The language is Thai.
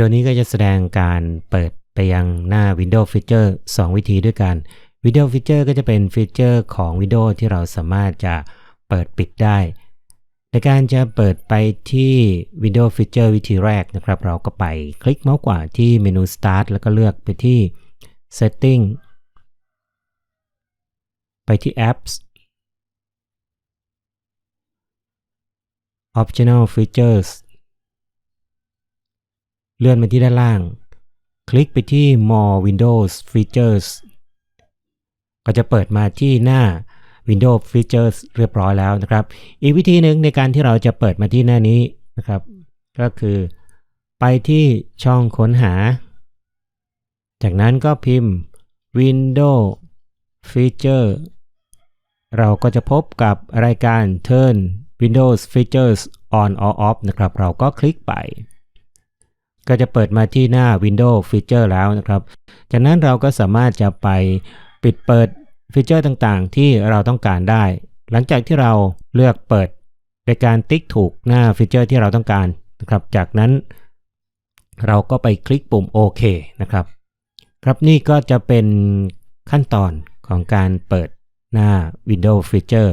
ดีโอนี้ก็จะแสดงการเปิดไปยังหน้า Windows Feature 2 วิธีด้วยกัน Windows Feature ก็จะเป็นฟีเจอร์ของ Windows ที่เราสามารถจะเปิดปิดได้ ในการจะเปิดไปที่ Windows Feature วิธีแรกนะครับ เราก็ไปคลิกเมาส์ขวาที่เมนู Start แล้วก็เลือกไปที่ Setting ไปที่ Apps Optional Features เลื่อนไปที่ด้านล่าง คลิกไปที่ More Windows Features ก็จะเปิดมาที่หน้า Windows Features เรียบร้อยแล้วนะครับ อีกวิธีหนึ่งในการที่เราจะเปิดมาที่หน้านี้นะครับ ก็คือไปที่ช่องค้นหา จากนั้นก็พิมพ์ Windows Feature เราก็จะพบกับรายการ Turn Windows Features on or off นะครับ เราก็คลิกไป ก็จะเปิดมาที่หน้า Windows Feature แล้วนะครับ จากนั้นเราก็สามารถจะไปปิดเปิดฟีเจอร์ต่างๆ ที่เราต้องการได้ หลังจากที่เราเลือกเปิดโดยการติ๊กถูกหน้าฟีเจอร์ที่เราต้องการนะครับ จากนั้น เราก็ไปคลิกปุ่มโอเคนะครับ ครับนี่ก็จะเป็นขั้นตอนของการเปิดหน้า Windows Feature